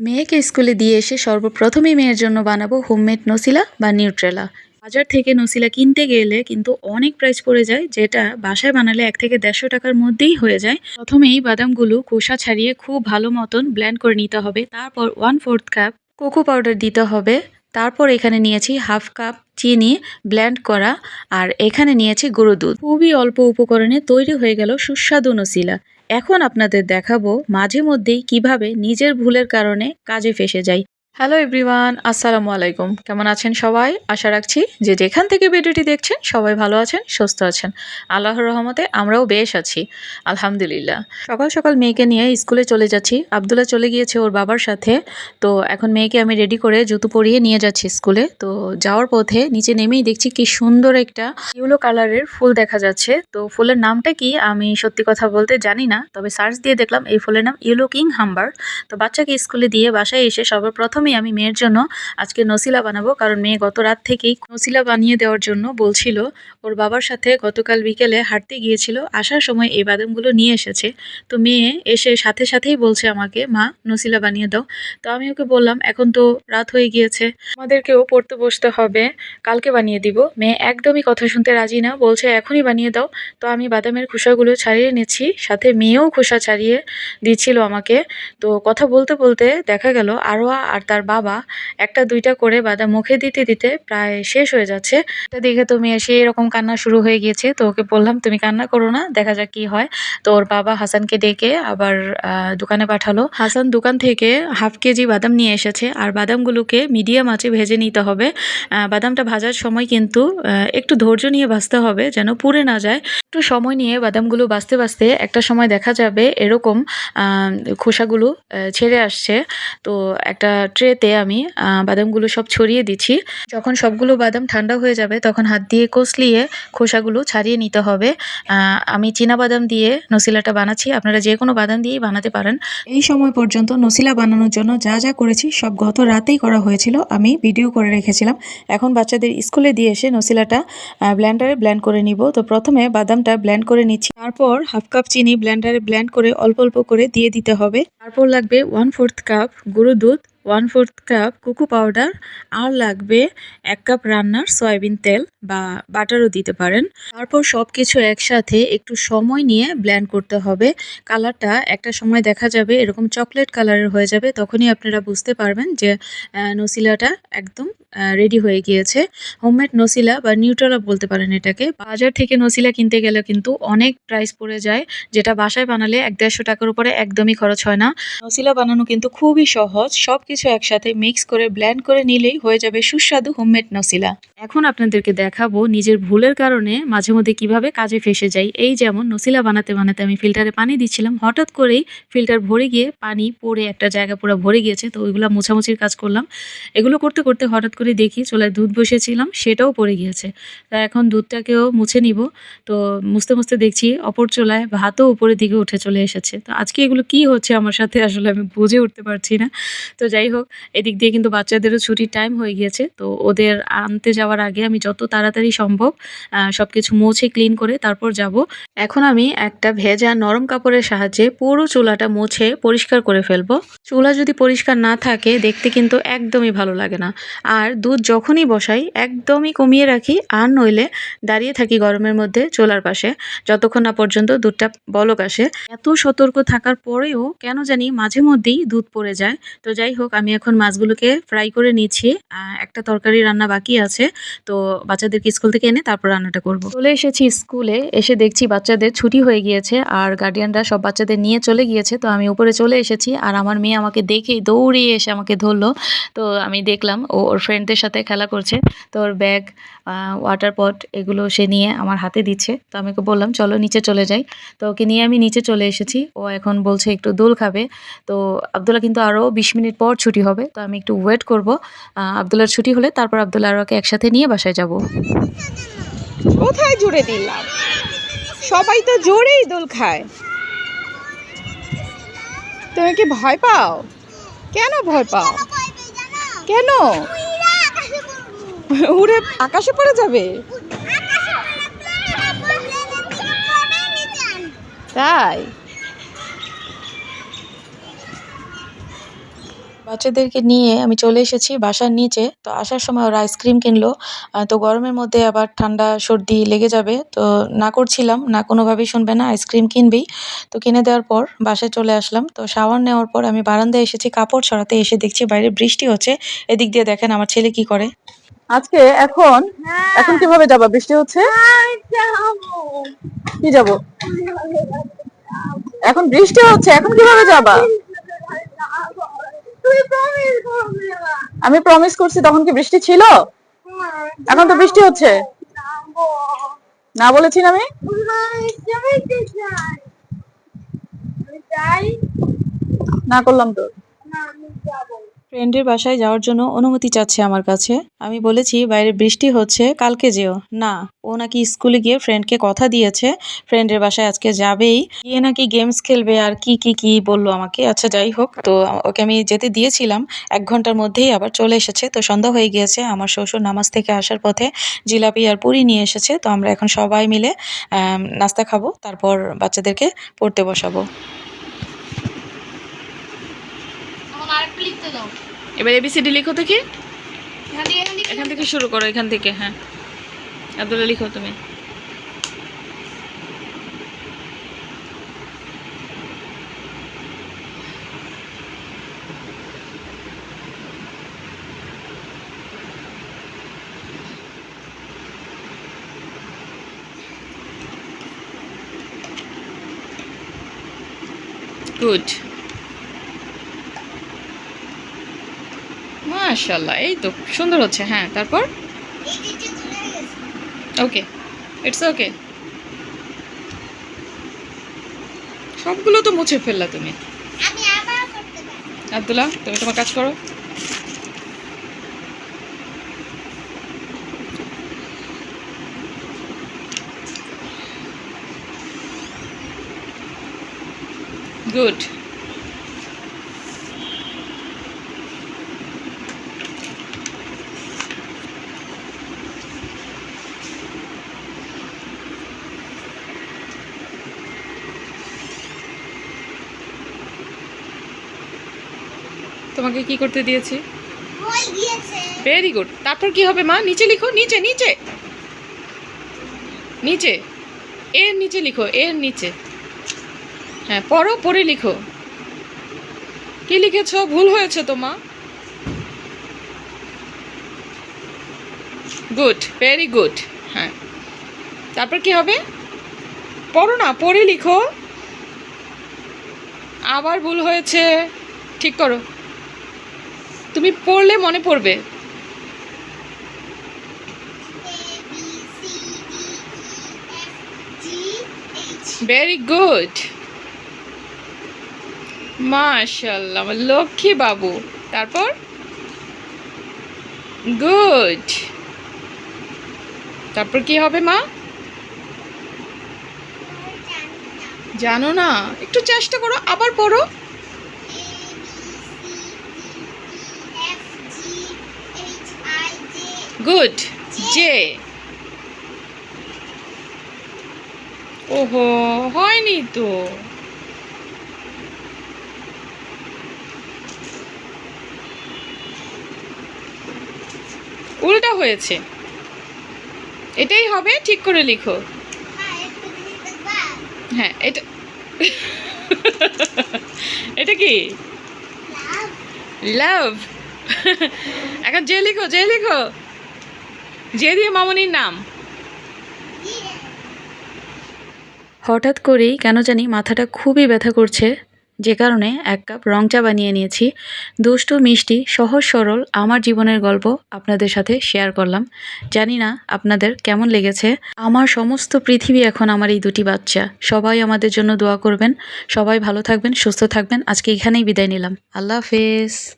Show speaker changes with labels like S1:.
S1: মেয়েকে স্কুলে দিয়ে এসে সর্বপ্রথমেই মেয়ের জন্য বানাবো হোমমেড নসিলা বা নিউট্রেলা। বাজার থেকে নসিলা কিনতে গেলে কিন্তু অনেক প্রাইস পড়ে যায়, যেটা বাসায় বানালে এক থেকে দেড়শো টাকার মধ্যেই হয়ে যায়। প্রথমেই বাদামগুলো খোসা ছাড়িয়ে খুব ভালো মতন ব্ল্যান্ড করে নিতে হবে। তারপর one fourth cup cocoa powder দিতে হবে। তারপর এখানে নিয়েছি হাফ কাপ চিনি ব্ল্যান্ড করা আর এখানে নিয়েছি গুঁড়ো দুধ। খুবই অল্প উপকরণে তৈরি হয়ে গেল সুস্বাদু নসিলা। এখন আপনাদের দেখাবো মাঝে মধ্যেই কীভাবে নিজের ভুলের কারণে কাজে ফেসে যাই। হ্যালো এভরিওয়ান আসসালামু আলাইকুম কেমন আছেন সবাই? আশা রাখছি যে যেখান থেকে ভিডিওটি দেখছেন, সবাই ভালো আছেন, সুস্থ আছেন। আল্লাহর রহমতে আমরাও বেশ আছি। আলহামদুলিল্লাহ। সকাল সকাল মেয়েকে নিয়ে স্কুলে চলে যাচ্ছি। আবদুল্লাহ চলে গিয়েছে ওর বাবার সাথে। তো এখন মেয়েকে আমি রেডি করে জুতো পরিয়ে নিয়ে যাচ্ছি স্কুলে। তো যাওয়ার পথে নিচে নেমেই দেখছি কি সুন্দর একটা ইউলো কালারের ফুল দেখা যাচ্ছে। তো ফুলের নামটা কি আমি সত্যি কথা বলতে জানি না। তবে সার্চ দিয়ে দেখলাম, এই ফুলের নাম ইউলো কিং হাম্বার তো বাচ্চাকে স্কুলে দিয়ে বাসায় এসে সর্বপ্রথমেই আমি মেয়ের জন্য আজকে নসিলা বানাবো, কারণ মেয়ে গত রাত থেকেই নসিলা বানিয়ে দেওয়ার জন্য বলছিল, ওর বাবার সাথে গতকাল বিকেলে হাঁটতে গিয়েছিল, আসার সময় এই বাদামগুলো নিয়ে এসেছে। তো মেয়ে এসে সাথে সাথেই বলছে আমাকে, মা, নসিলা বানিয়ে দাও। তো আমি ওকে বললাম, এখন তো রাত হয়ে গিয়েছে, আমাদেরকেও পড়তে বসতে হবে, কালকে বানিয়ে দিব। মেয়ে একদমই কথা শুনতে রাজি না, বলছে, এখনই বানিয়ে দাও। তো আমি বাদামের খোসাগুলো ছাড়িয়ে নিচ্ছি, সাথে মেয়েও খোসা ছাড়িয়ে দিচ্ছিল আমাকে। তো কথা বলতে বলতে দেখা গেল, আরোয়া আর তার বাবা একটা দুইটা করে বাদাম মুখে দিতে দিতে প্রায় শেষ হয়ে যাচ্ছে। এটা দেখে তো মেয়ে সেই এরকম কান্না শুরু হয়ে গিয়েছে। তো ওকে বললাম, তুমি কান্না করো না, দেখা যাক কি হয়। তো ওর বাবা হাসানকে ডেকে আবার দোকানে পাঠালো। হাসান দোকান থেকে হাফ কেজি বাদাম নিয়ে এসেছে। আর বাদামগুলোকে মিডিয়াম আঁচে ভেজে নিতে হবে। বাদামটা ভাজার সময় কিন্তু একটু ধৈর্য নিয়ে ভাজতে হবে যেন পুড়ে না যায়। একটু সময় নিয়ে বাদামগুলো বাঁচতে বাঁচতে একটা সময় দেখা যাবে এরকম খোসাগুলো ছেড়ে আসছে। তো একটা ট্রেতে আমি বাদামগুলো সব ছড়িয়ে দিচ্ছি। যখন সবগুলো বাদাম ঠান্ডা হয়ে যাবে তখন হাত দিয়ে কষলিয়ে খোসাগুলো ছাড়িয়ে নিতে হবে। আমি চীনা বাদাম দিয়ে নসিলাটা বানাচ্ছি। আপনারা যে কোনো বাদাম দিয়েই বানাতে পারেন। এই সময় পর্যন্ত নসিলা বানানোর জন্য যা যা করেছি সব গত রাতেই করা হয়েছিল। আমি ভিডিও করে রেখেছিলাম। এখন বাচ্চাদের স্কুলে দিয়ে এসে নসিলাটা ব্ল্যান্ডারে ব্ল্যান্ড করে নিব। তো প্রথমে বাদামটা ব্ল্যান্ড করে নিচ্ছি। তারপর হাফ কাপ চিনি ব্ল্যান্ডারে ব্ল্যান্ড করে অল্প অল্প করে দিয়ে দিতে হবে। তারপর লাগবে ওয়ান ফোর্থ কাপ গুঁড়ো দুধ। One fourth cup cocoa powder. আর লাগবে এক কাপ রান্নার সয়াবিন তেল বা বাটারও দিতে পারেন। তারপর সব কিছু একসাথে একটু সময় নিয়ে ব্ল্যান্ড করতে হবে। কালারটা একটা সময় দেখা যাবে, এরকম চকলেট কালারের হয়ে যাবে, তখনই আপনারা বুঝতে পারবেন যে নসিলাটা একদম রেডি হয়ে গিয়েছে। হোমমেড নসিলা বা নিউট্রালা বলতে পারেন এটাকে। বাজার থেকে নসিলা কিনতে গেলে কিন্তু অনেক প্রাইস পড়ে যায়। যেটা বাসায় বানালে এক দেড়শো টাকার উপরে একদমই খরচ হয় না। নসিলা বানানো কিন্তু খুবই সহজ। সব কিছু একসাথে মিক্স করে ব্ল্যান্ড করে নিলেই হয়ে যাবে সুস্বাদু হোমমেড নসিলা এখন আপনাদেরকে দেখাবো নিজের ভুলের কারণে মাঝে মধ্যে কীভাবে কাজে ফেসে যাই এই যেমন নসিলা বানাতে বানাতে আমি ফিল্টারে পানি দিচ্ছিলাম। হঠাৎ করেই ফিল্টার ভরে গিয়ে পানি পড়ে একটা জায়গা পুরো ভরে গিয়েছে, তো ওইগুলো মোছামুছির কাজ করলাম। এগুলো করতে করতে হঠাৎ করে দেখি চুলায় দুধ বসেছিলাম সেটাও পড়ে গিয়েছে। তা এখন দুধটাকেও মুছে নিব। তো মুছতে মুছতে দেখছি অপর চুলায় ভাতও উপরের দিকে উঠে চলে এসেছে। তো আজকে এগুলো কি হচ্ছে আমার সাথে আসলে আমি বুঝে উঠতে পারছি না। তো যাই হোক, এদিক দিয়ে কিন্তু বাচ্চাদেরও ছুটির টাইম হয়ে গিয়েছে। তো ওদের আনতে যাওয়ার আগে আমি যত তাড়াতাড়ি সম্ভব সব কিছু মুছে ক্লিন করে তারপর যাব। এখন আমি একটা ভেজা নরম কাপড়ের সাহায্যে পুরো চুলাটা মুছে পরিষ্কার করে ফেলব। চুলা যদি পরিষ্কার না থাকে, দেখতে কিন্তু একদমই ভালো লাগে না। আর দুধ যখনই বসাই, একদমই কমিয়ে রাখি, আর নইলে দাঁড়িয়ে থাকি গরমের মধ্যে চুলার পাশে, যতক্ষণ না পর্যন্ত দুধটা বলক আসে। এত সতর্ক থাকার পরেও কেন জানি মাঝে মধ্যেই দুধ পড়ে যায়। তো যাই হোক আমি এখন মাছগুলোকে ফ্রাই করে নিচ্ছি। একটা তরকারি রান্না বাকি আছে, তো বাচ্চাদেরকে স্কুল থেকে এনে তারপর রান্নাটা করব। চলে এসেছি স্কুলে, এসে দেখছি বাচ্চাদের ছুটি হয়ে গিয়েছে, আর গার্ডিয়ানরা সব বাচ্চাদের নিয়ে চলে গিয়েছে, তো আমি উপরে চলে এসেছি, আর আমার মেয়ে আমাকে দেখেই দৌড়িয়ে এসে আমাকে ধরলো। তো আমি দেখলাম, ও ওর ফ্রেন্ডদের সাথে খেলা করছে, তো ওর ব্যাগ ওয়াটার পট এগুলো সে নিয়ে আমার হাতে দিচ্ছে। তো আমি ওকে বললাম, চলো নিচে চলে যাই। তো ওকে নিয়ে আমি নিচে চলে এসেছি। ও এখন বলছে, একটু দোল খাবে। তো আবদুল্লাহ কিন্তু আরও বিশ মিনিট পর ছুটি হবে। তো আমি একটু ওয়েট করব। আবদুল্লার ছুটি হলে তারপর আবদুল্লাহ আর ওকে একসাথে নিয়ে বাসায় যাব।
S2: কোথায় জোরে দিলাম? সবাই তো জোরেই দোল খায়। তুমি কি ভয় পাও? কেন ভয় পাও? কেন? উড়ে আকাশে পড়ে যাবে? তাই?
S1: বাচ্চাদেরকে নিয়ে আমি চলে এসেছি বাসার নিচে। তো আসার সময় ওরা আইসক্রিম কিনলো। তো গরমের মধ্যে আবার ঠান্ডা সর্দি লেগে যাবে। তো না করছিলাম না কোনোভাবেই শুনবে না আইসক্রিম কিনবেই। তো কিনে দেওয়ার পর বাসায় চলে আসলাম। তো শাওয়ার নেওয়ার পর আমি বারান্দায় এসেছি কাপড় ছড়াতে এসে দেখছি বাইরে বৃষ্টি হচ্ছে। এদিক দিয়ে দেখেন আমার ছেলে কি করে।
S2: আজকে এখন এখন কীভাবে যাবা? বৃষ্টি হচ্ছে? কি যাব? এখন বৃষ্টি হচ্ছে এখন কীভাবে যাবা? আমি প্রমিস করছি তখন কি বৃষ্টি ছিল? এখন তো বৃষ্টি হচ্ছে? না বলেছি না আমি? না করলাম তো।
S1: ফ্রেন্ডের বাসায় যাওয়ার জন্য অনুমতি চাচ্ছে আমার কাছে। আমি বলেছি, বাইরে বৃষ্টি হচ্ছে, কালকে যেও। না, ও নাকি স্কুলে গিয়ে ফ্রেন্ডকে কথা দিয়েছে। ফ্রেন্ডের বাসায় আজকে যাবেই। গিয়ে নাকি গেমস খেলবে আর কি কি কি বলল আমাকে। আচ্ছা যাই হোক, তো ওকে আমি যেতে দিয়েছিলাম। এক ঘণ্টার মধ্যেই আবার চলে এসেছে। তো সন্ধ্যা হয়ে গিয়েছে। আমার শ্বশুর নামাজ থেকে আসার পথে জিলাপি আর পুরি নিয়ে এসেছে। তো আমরা এখন সবাই মিলে নাস্তা খাব। তারপর বাচ্চাদেরকে পড়তে বসাবো
S3: আমার আরেকটা লিখতে দাও।
S1: এবার এবিসিডি লিখো তো কি
S3: এখান থেকে এখান থেকে
S1: শুরু করো এখান থেকে হ্যাঁ। আব্দুল্লাহ লিখো তুমি। গুড মাশাল্লাহ এই তো সুন্দর হচ্ছে হ্যাঁ তারপর? ওকে ইটস ওকে সবগুলো তো মুছে ফেললা তুমি।
S3: আমি আবার করতে পারি।
S1: আব্দুল্লাহ তুমি তোমার কাজ করো। গুড তোমাকে কি করতে দিয়েছি? ভেরি গুড তারপর কি হবে মা? নিচে লিখো নিচে নিচে। নিচে। এর নিচে লিখো এর নিচে। হ্যাঁ পড়ো পড়ে লিখো। কি লিখেছো? ভুল হয়েছে তো মা? গুড ভেরি গুড হ্যাঁ। তারপর কি হবে? পড়ো না পড়ে লিখো। আবার ভুল হয়েছে। ঠিক করো। তুমি পড়লে মনে পড়বে। ভেরি গুড মাশাল্লাহ লক্ষ্মী বাবু। তারপর? গুড তারপর কি হবে মা? জানো না, একটু চেষ্টা করো, আবার পড়ো। গুড জে ওহো হয়নি তো। উল্টা হয়েছে। এটাই হবে ঠিক করে লিখো।
S3: হ্যাঁ
S1: এটা এটা কি?
S3: লাভ
S1: এখন যে লিখো যে লিখো। মামনির নাম। হঠাৎ করেই কেন জানি মাথাটা খুবই ব্যথা করছে, যে কারণে এক কাপ রং চা বানিয়ে নিয়েছি। দুষ্টু, মিষ্টি, সহজ সরল আমার জীবনের গল্প আপনাদের সাথে শেয়ার করলাম। জানি না আপনাদের কেমন লেগেছে। আমার সমস্ত পৃথিবী এখন আমার এই দুটি বাচ্চা। সবাই আমাদের জন্য দোয়া করবেন। সবাই ভালো থাকবেন, সুস্থ থাকবেন। আজকে এখানেই বিদায় নিলাম। আল্লাহ হাফেজ।